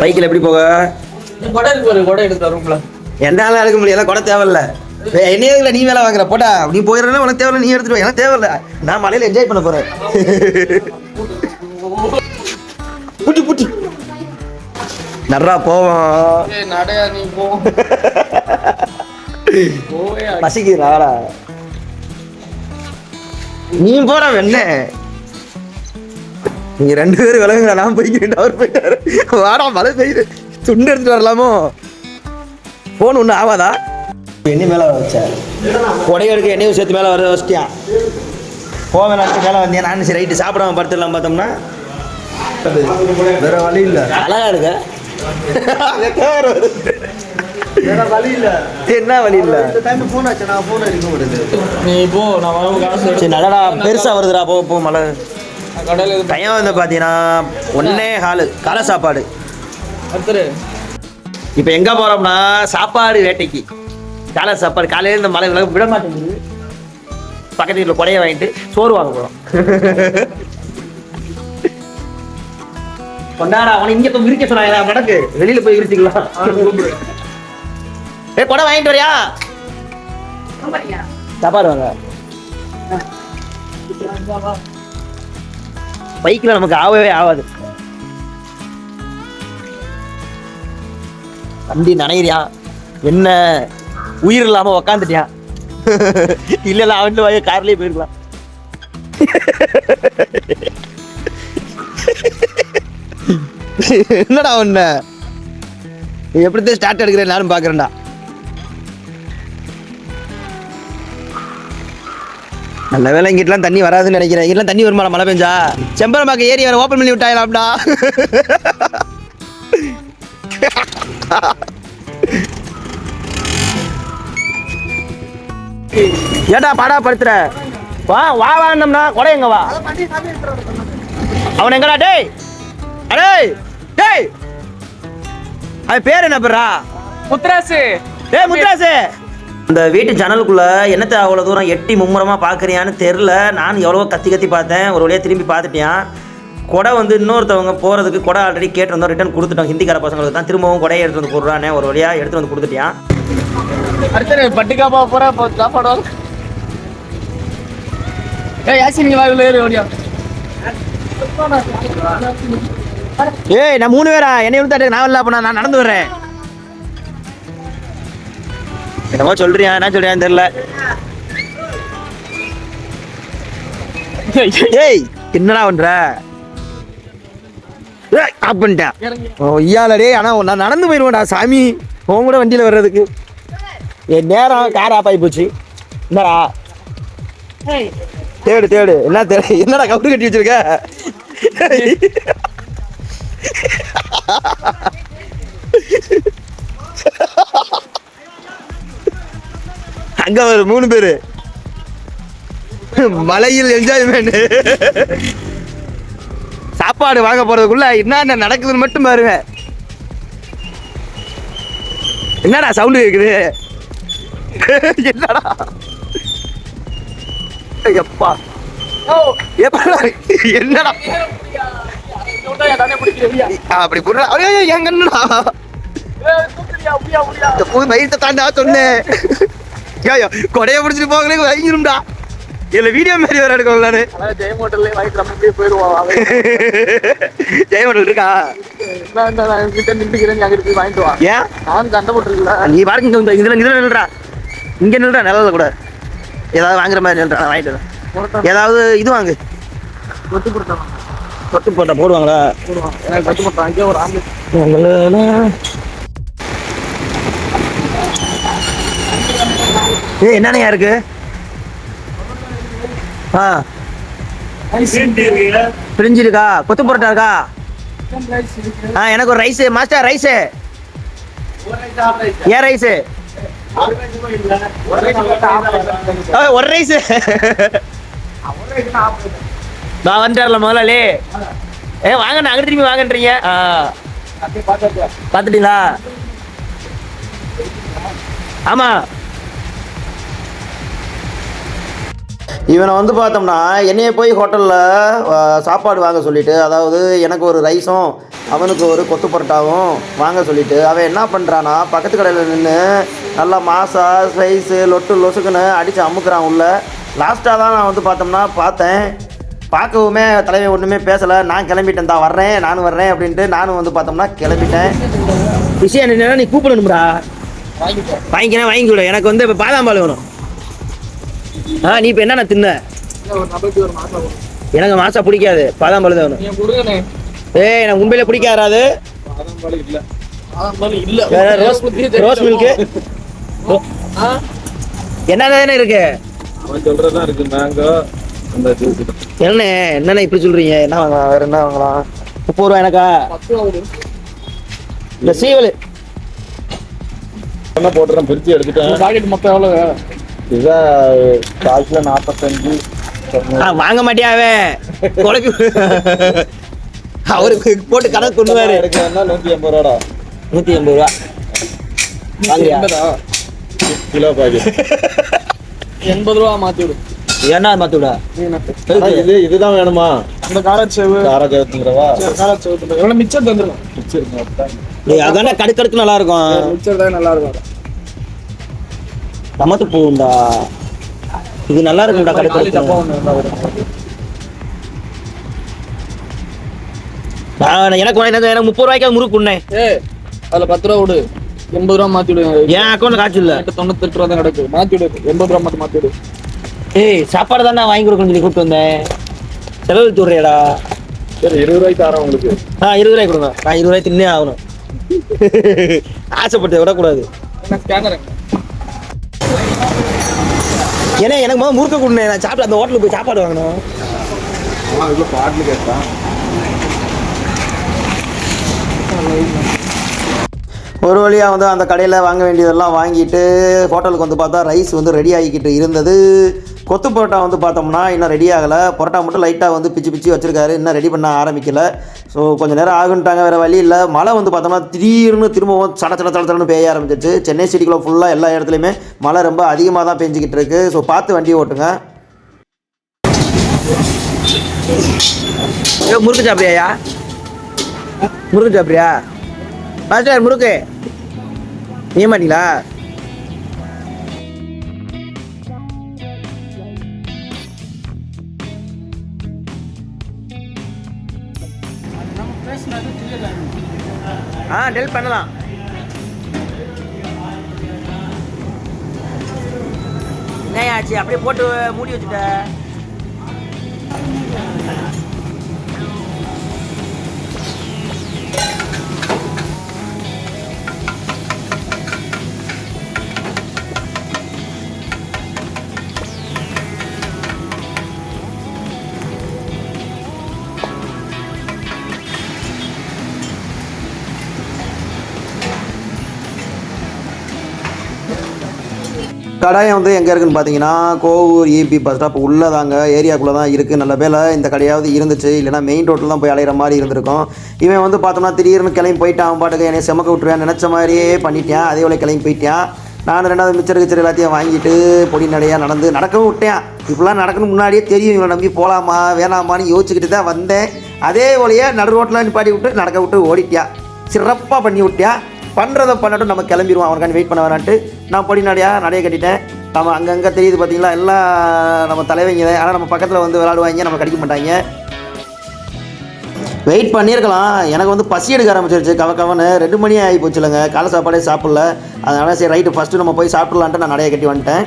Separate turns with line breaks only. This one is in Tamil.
பைக்கில் எப்படி போக?
கொடை இருக்கு ஒரு கொடை எடுத்து ரூம்ல
என்னால எடுக்க முடியல கூட தேவையில்ல. என்னையில நீ வேலை வாங்குற? போடா நீ போயிடுறா உனக்கு தேவையில்ல நீ எடுத்துட்டு. எனக்கு தேவையில்ல. நான் மலையில என்ஜாய் பண்ண போறேன். புட்டி புட்டி. நர்ரா போவோம்.
நடையா நீ போ. போவே
பசிக்கிறாடா நீ போற வெண்ண நீங்க ரெண்டு பேரும் விலகுங்க நான் போய்க்கிறேன் அவர் போயிட்டாரு. வாடா மழை பெய்யுது. துண்டு எடுத்துட்டு வரலாமோ? போன் ஒன்றும் ஆகாதா எண்ணெய் மேலே வச்ச? கொடை எடுக்க எண்ணெயும் சேர்த்து மேலே வர வச்சிட்டியா? போவேன் மேலே வந்தேன் நான் சரி ரைட்டு சாப்பிடாம படுத்துடலாம் பார்த்தோம்னா? வேற வழி இல்லை. அழகா இருக்க. வேற வழி இல்லை. என்ன வழி இல்லை?
நீ போ நான்
பெருசா வருதுடா போ போ மழை.
நான்
டைம் வந்து பார்த்தீங்கன்னா ஒன்னே ஹாலு காலை சாப்பாடு. இப்போ எங்கே போகிறோம்னா சாப்பாடு வேட்டைக்கு. காலை சாப்பாடு காலையில் இந்த மழை விட விட மாட்டேங்குது. பக்கத்து வீட்டில் கொடையை வாங்கிட்டு சோறு வாங்க போகிறோம் கொண்டாடா அவனை இங்கே போய் விரிக்க சொன்னாங்க மடக்கு வெளியில் போய் விரிச்சிக்கலாம். ஏ கொடை வாங்கிட்டு வரியா? சாப்பாடு வாங்க. பைக்கில் நமக்கு ஆகவே ஆகாது. வண்டி நனையிறியா? என்ன? உயிர் இல்லாம உக்காந்துட்டியா? இல்ல இல்ல அவன் வாங்க கார்லயே போயிருக்கலாம். என்னடா ஒண்ணு எப்படி எப்படி ஸ்டார்ட் எடுக்கிறேன் நானும் பாக்குறேன்டா. நல்ல வேலை இங்கிட்டலாம் தண்ணி வராதுன்னு நினைக்கிறேன். இங்கெல்லாம் தண்ணி வருமா மழை பெஞ்சா. செம்பரம்பாக்க ஏரி வேற ஓப்பன் பண்ணி விட்டாயலாம்டா. ஏடா பாடா படுத்துற? வா வா வாண்டம்னா கொடை எங்க வா? அவன் எங்கடா டேய்? அடே டேய்! அது பேர் என்ன பேரா
முத்ராசு
டேய் முத்ராசு இந்த வீட்டு ஜன்னலுக்குள்ள என்னத்தை அவ்வளோ தூரம் எட்டி மும்முரமா பார்க்குறியான்னு தெரில நான் எவ்வளவோ கத்தி கத்தி பார்த்தேன். ஒரு வழியாக திரும்பி பார்த்துட்டேன். கொடை வந்து இன்னொருத்தவங்க போகிறதுக்கு கொடை ஆல்ரெடி கேட்டு வந்தோம். ரிட்டர்ன் கொடுத்துட்டோம். ஹிந்திக்கார பசங்களுக்கு தான். திரும்பவும் கொடையை எடுத்து வந்து போடுறானே. ஒரு வழியாக எடுத்து வந்து கொடுத்துட்டியான்
அடுத்து பட்டுக்காப்பா போற சாப்பாடு ஏய்
ஏய் நான் மூணு பேரா? என்னை விட்டு நான் இல்லை அப்போ நான் நடந்து வர்றேன். என்னமோ சொல்றியா என்ன சொல்றியான்னு தெரியல. ஏய் என்னடா பண்ற? ஏய், ஆப் பண்ணிட்டேன். ஐயாலடே ஆனா நான் நடந்து போயிடுவேன்டா சாமி. உன் கூட வண்டியில வர்றதுக்கு. என் நேரம் கார் ஆஃப் ஆகி போச்சு. என்னடா? தேடு தேடு. என்ன தேடு என்னடா கவுரு கட்டி வச்சிருக்க? அங்க ஒரு மூணு பேரு. மலையில் என்ஜாய்மெண்ட் சாப்பாடு வாங்க போறதுக்குள்ள என்னென்ன நடக்குதுன்னு மட்டும் பாருங்க. என்னடா சவுண்டு கேக்குது? என்னடா? எப்பா என்னடா? அப்படி புது தாண்டா சொன்னேன். ஐயோ கொடைய பிடிச்சிட்டு போகிறதுக்கு வாங்கிடும்டா இதுல வீடியோ மாதிரி வேற எடுக்கலான்னு
அதான் ஜெயம் ஹோட்டல்ல வாங்கிட்டு நம்ம அப்படியே போயிடுவோம் அவன்
ஜெயமண்டல் இருக்கா?
நான் இந்த நான் கிட்ட நின்றுக்கிறேன் அங்கிட்டு போய் வாங்கிட்டு வா.
ஏன்?
நான் சண்டை போட்டுருக்கல
நீ பாருங்க இங்க இதுல இதுல நில்றா. இங்க நில்றா நிழல்ல கூட. ஏதாவது வாங்குற மாதிரி நில்றா நான் வாங்கிட்டு வரேன். ஏதாவது இது வாங்கு.
கொத்து கொடுத்தான்
கொத்து போட்டா போடுவாங்களா?
போடுவான். எனக்கு கொத்து கொடுத்தான் அங்கேயே ஒரு ஆம்புலன்ஸ்
ஏய் என்னண்ணயா இருக்கு? ஆ. பிரிஞ்சு இருக்கா கொத்து பரோட்டா இருக்கா? ஆ எனக்கு ஒரு ரைஸு மாஸ்டர் ரைஸு ஏன் ரைஸு ஒரு ரைஸு நான் வந்துடல முதலாளி. ஏ வாங்க நான் திரும்பி வாங்கன்றீங்க. ஆ. பார்த்துட்டீங்களா? ஆமாம் இவனை வந்து பார்த்தோம்னா என்னைய போய் ஹோட்டலில் சாப்பாடு வாங்க சொல்லிட்டு அதாவது எனக்கு ஒரு ரைஸும் அவனுக்கு ஒரு கொத்து பரோட்டாவும் வாங்க சொல்லிட்டு அவன் என்ன பண்ணுறான்னா பக்கத்து கடையில் நின்று நல்லா மாசா ஸ்லைஸு லொட்டு லொசுக்குன்னு அடித்து அமுக்குறான் உள்ள. லாஸ்ட்டாக தான் நான் வந்து பார்த்தோம்னா பார்த்தேன். பார்க்கவுமே தலைவன் ஒன்றுமே பேசலை. நான் கிளம்பிட்டேன் தான் வர்றேன் நானும் வர்றேன் அப்படின்ட்டு நானும் வந்து பார்த்தோம்னா கிளம்பிட்டேன். விஷயம் என்னன்னா நீ கூப்பிடணும்டா.
வாங்கிக்கோ
வாங்கிக்கிறேன் வாங்கி விட எனக்கு வந்து இப்போ பாதாம் பால் வேணும். ஆ நீ இப்போ என்னென்ன தின்ன. எனக்கு மாசா பிடிக்காது. பாதாம் பால் தான் ஏய் எனக்கு உண்மையிலே பிடிக்காது
பாதாம் பால் இல்ல. பாதாம் பால் இல்ல.
வேற ரோஸ்
ஆ?
என்னென்ன இருக்கு
அவன் சொல்றதா இருக்கு. மேங்கோ அந்த ஜூஸ்
என்ன என்னென்ன இப்படி சொல்றீங்க? என்ன வாங்கலாம்? வேற என்ன வாங்கலாம்? முப்பது ரூபா எனக்கா. இந்த சீவல்.
என்ன போட்டுறேன்? பிரிச்சு எடுத்துட்டேன்.
பாக்கெட் மொத்தம் எவ்வளவு?
இதான் கால் கிலோ நாற்பத்தஞ்சு
வாங்க மாட்டியாவே குழப்பி அவருக்கு போட்டு கணக்கு கொண்டுவாரு
நூத்தி எண்பது ரூபாடா.
நூற்றி எண்பது? ரூபா
கிலோ பாக்கெட்
எண்பது ரூபா மாத்தி விடு.
ஏன்னா மாத்துடா
இது இதுதான் வேணுமா?
இந்த காரச்சேவு. காரச்சேவு எவ்வளவு மிச்சம் தந்துடலாம்
பிடிச்சிருங்க
அதானே கடுக்கடுக்கு நல்லா இருக்கும்.
மிச்சம் தான் நல்லா இருக்கும்.
சமத்து போகும்டா. இது நல்லா இருக்கும்டா. நான் எனக்கு எனக்கு எனக்கு முப்பது ரூபாய்க்கு முறுக்கு
அதுல பத்து ரூபா விடு. எண்பது ரூபா மாத்தி விடு.
என் அக்கௌண்ட்ல காசு இல்ல.
தொண்ணூத்தெட்டு ரூபா தான் கிடக்கு. மாத்தி விடு. எண்பது ரூபா மட்டும் மாத்தி விடு.
ஏய் சாப்பாடு தான் வாங்கி கொடுக்கணும்னு சொல்லி கூப்பிட்டு வந்தேன். செலவு தூடுறியடா
சரி இருபது ரூபாய்க்கு தரேன் உங்களுக்கு.
ஆ இருபது ரூபாய் கொடுங்க. நான் இருபது ரூபாய் தின்னே ஆகணும். ஆசைப்பட்டு விடக்கூடாது.
என்ன ஸ்கேனர்
ஏன்னா எனக்கு முதல்ல முறுக்க கொடுங்க நான் சாப்பிட்டு அந்த ஹோட்டலுக்கு போய் சாப்பாடு வாங்கணும்
பாட்டில்
ஒரு வழியாக வந்து அந்த கடையில் வாங்க வேண்டியதெல்லாம் வாங்கிட்டு ஹோட்டலுக்கு வந்து பார்த்தா ரைஸ் வந்து ரெடி ஆகிக்கிட்டு இருந்தது. கொத்து பரோட்டா வந்து பார்த்தோம்னா இன்னும் ரெடி ஆகலை. பரோட்டா மட்டும் லைட்டாக வந்து பிச்சு பிச்சு வச்சுருக்காரு. இன்னும் ரெடி பண்ண ஆரம்பிக்கல. ஸோ கொஞ்சம் நேரம் ஆகுன்ட்டாங்க வேறு வழி இல்லை. மழை வந்து பார்த்தோம்னா திடீர்னு திரும்பவும் சட சட சட சடன்னு பெய்ய ஆரம்பிச்சிச்சு சென்னை சிட்டிக்குள்ளே ஃபுல்லாக எல்லா இடத்துலையுமே மழை ரொம்ப அதிகமாக தான் பெஞ்சிக்கிட்டு இருக்கு. ஸோ பார்த்து வண்டி ஓட்டுங்க. ஏ முறுக்கு சாப்பிட்றியா முறுக்கு சாப்பிட்றியா மாஸ்டர் முறுக்கு. நீ மாட்டீங்களா? ஆ டெல் பண்ணலாம். என்ன ஆச்சு அப்படியே போட்டு மூடி வச்சுட்ட. கடாயம் வந்து எங்கே இருக்குன்னு பார்த்தீங்கன்னா கோவூர் இபி பஸ் ஸ்டாப் உள்ளே தாங்க ஏரியாக்குள்ளே தான் இருக்குது நல்ல வேலை இந்த கடையாவது இருந்துச்சு. இல்லைனா மெயின் ரோட்டில் தான் போய் அலையிற மாதிரி இருந்திருக்கும். இவன் வந்து பார்த்தோம்னா திடீர்னு கிளம்பி போயிட்டான். அவன் பாட்டுக்கு என்னை செமக்க விட்டுருவேன் நினச்ச மாதிரியே பண்ணிட்டேன். அதே போல கிளம்பி போயிட்டான். நான் ரெண்டாவது மிச்சர் கிச்சர் எல்லாத்தையும் வாங்கிட்டு பொடி நடையாக நடந்து நடக்கவும் விட்டேன். இப்படிலாம் நடக்கணும் முன்னாடியே தெரியும். இவனை நம்பி போகலாமா வேணாமான்னு யோசிச்சுக்கிட்டு தான் வந்தேன். அதே போலையே நடு ரோட்டில் நிப்பாட்டி விட்டு நடக்க விட்டு ஓடிட்டியா சிறப்பாக பண்ணி விட்டியா பண்ணுறதை பண்ணட்டும் நம்ம கிளம்பிடுவோம். அவனுக்காண்டி வெயிட் பண்ண வேணான்ட்டு. நான் படி நடையாக நடைய கட்டிட்டேன்? நம்ம அங்கங்கே தெரியுது பார்த்தீங்களா எல்லாம் நம்ம தலைவங்க தான் ஆனால் நம்ம பக்கத்தில் வந்து விளாடுவாங்க நம்ம கடிக்க மாட்டாங்க. வெயிட் பண்ணியிருக்கலாம். எனக்கு வந்து பசி எடுக்க ஆரம்பிச்சிருச்சு. கவ கவனு ரெண்டு மணி ஆகி போச்சுலங்க. காலை சாப்பாடே சாப்பிடல. அதனால் சரி ரைட்டு ஃபஸ்ட்டு நம்ம போய் சாப்பிட்லான்ட்டு நான் நடைய கட்டி வந்துட்டேன்.